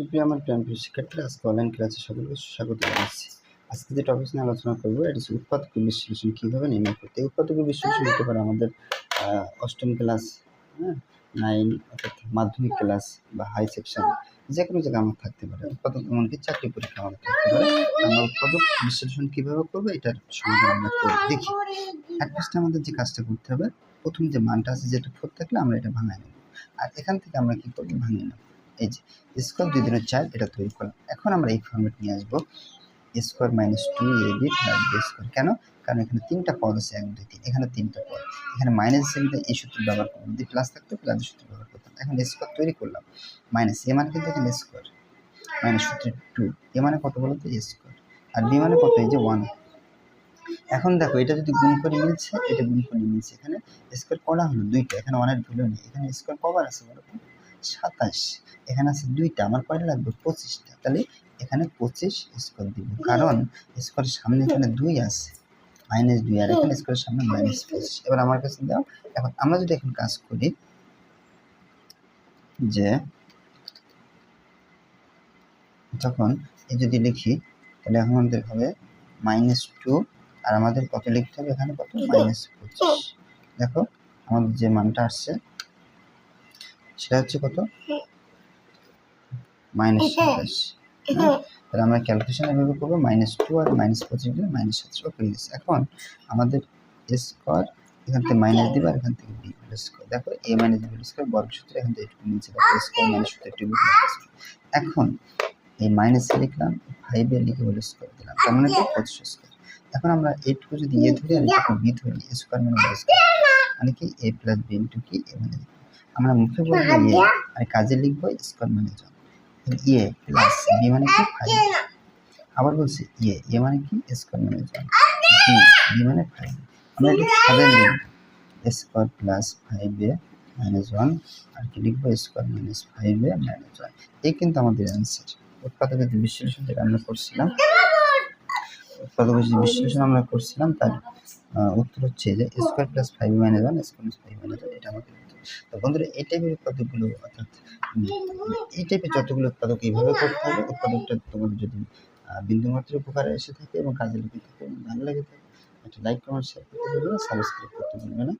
সুপ্রিয় আমার প্রিয় শিক্ষার্থীরা, আজকে অনলাইন ক্লাসে সকলকে স্বাগত জানাচ্ছি। আজকে যে টপিক নিয়ে আলোচনা করব, এটি হচ্ছে উৎপাদক বিশ্লেষণ কীভাবে নির্ণয় করতে উৎপাদক বিশ্লেষণ হতে পারে আমাদের অষ্টম ক্লাস হ্যাঁ নাইন অর্থাৎ মাধ্যমিক ক্লাস বা হাই সেকশন যে কোনো জায়গায় আমার থাকতে পারে। উৎপাদক এমনকি চাকরি পরীক্ষা আমাদের থাকতে পারে। আমরা উৎপাদক বিশ্লেষণ কীভাবে করব, এটার সমাধান আমরা করে দেখি। এক আমাদের যে কাজটা করতে হবে, প্রথম যে মানটা আছে, যেটা ফোর থাকলে আমরা এটা ভাঙাই নেব। আর এখান থেকে আমরা কী করব, ভাঙিয়ে নেব। এই যে স্কোয়ার দুই দিনের চার এটা তৈরি করলাম। এখন আমরা এই ফর্মেট নিয়ে আসব। Square minus two A B plus B square কেন? কারণ এখানে তিনটা পদ আছে, এক, দুই, তিন। এখানে তিনটা পদ। এখানে মাইনাস হিসেবে এই সূত্র ব্যবহার করব যদি প্লাস থাকতো প্লাস সূত্র ব্যবহার করতাম। এখন স্কোয়ার তৈরি করলাম। মাইনাস এ মানে কিন্তু এখানে স্কোয়ার মাইনাস সূত্র টু এ মানে কত বলতো এ স্কোয়ার আর বি মানে কত? এই যে ওয়ান এখন দেখো, এটা যদি গুণ করে মিলছে, এটা গুণ করে মিলছে। এখানে স্কোয়ার করা হলো দুইটা। এখানে ওয়ানের ভ্যালু নেই। এখানে স্কোয়ার কবার আছে বলো তো? সাতাশ এখানে আছে দুইটা আমার কয়টা লাগবে পঁচিশটা তাহলে এখানে পঁচিশ স্কোয়ার দিব। কারণ স্কোয়ারের সামনে এখানে দুই আছে মাইনাস দুই আর এখানে স্কোয়ারের সামনে মাইনাস পঁচিশ। এবার আমার কাছে দাও এখন আমরা যদি এখন কাজ করি যে যখন এই যদি লিখি তাহলে এখন আমাদের হবে মাইনাস টু আর আমাদের কত লিখতে হবে? এখানে কত? মাইনাস পঁচিশ। দেখো আমাদের যে মানটা আসছে সেটা হচ্ছে কত? মাইনাস সাতাশ হ্যাঁ? তাহলে আমরা ক্যালকুলেশন এভাবে করব মাইনাস টু আর মাইনাস পঁচিশ দিলে মাইনাস সাতশো গেছে এখন আমাদের স্কোয়ার এখান থেকে মাইনাস দিবে আর এখান থেকে বি স্কোয়ার দেখো এ মাইনাস বি স্কোয়ার বর্গ সূত্র এখান থেকে একটু নিচে দেখো স্কোয়ার মাইনাস সূত্র একটু এখন এই মাইনাসে লিখলাম ফাইভে লিখে বলে স্কোয়ার দিলাম। তার মানে কি? পঁচিশ স্কোয়ার এখন আমরা এইটুকু যদি এ ধরি আর এটুকু বি ধরি স্কোয়ার মানে স্কোয়ার মানে কি? এ প্লাস বি ইন্টু কি? এ মানে আমরা মুখে বলব এ আর কাজে লিখব স্কোয়ার মানে জন ইয়ে প্লাস বি মানে কি? ফাইভ আবার বলছি ইয়ে এ মানে কি? স্কোয়ার মানে জন বি বি মানে ফাইভ আমরা একটু সাজাই লিখব square plus five A minus one আর কি লিখব? Square minus five A minus one এই কিন্তু আমাদের অ্যান্সার উৎপাদকের যে বিশ্লেষণ যেটা আমরা করছিলাম উৎপাদকের যে বিশ্লেষণ আমরা করছিলাম তার উত্তর হচ্ছে যে square plus five minus one square plus five minus one এটা আমাদের তো বন্ধুরা, এই টাইপের উৎপাদকগুলো, অর্থাৎ এই টাইপের যতগুলো উৎপাদক এইভাবে করতে হবে, উৎপাদকটা তোমার যদি বিন্দুমাত্র উপকারে এসে থাকে এবং কাজে লেগে থাকে ভালো লাগে থাকে, একটা লাইক কমেন্ট শেয়ার করতে পারবে সাবস্ক্রাইব করতে পারবে না।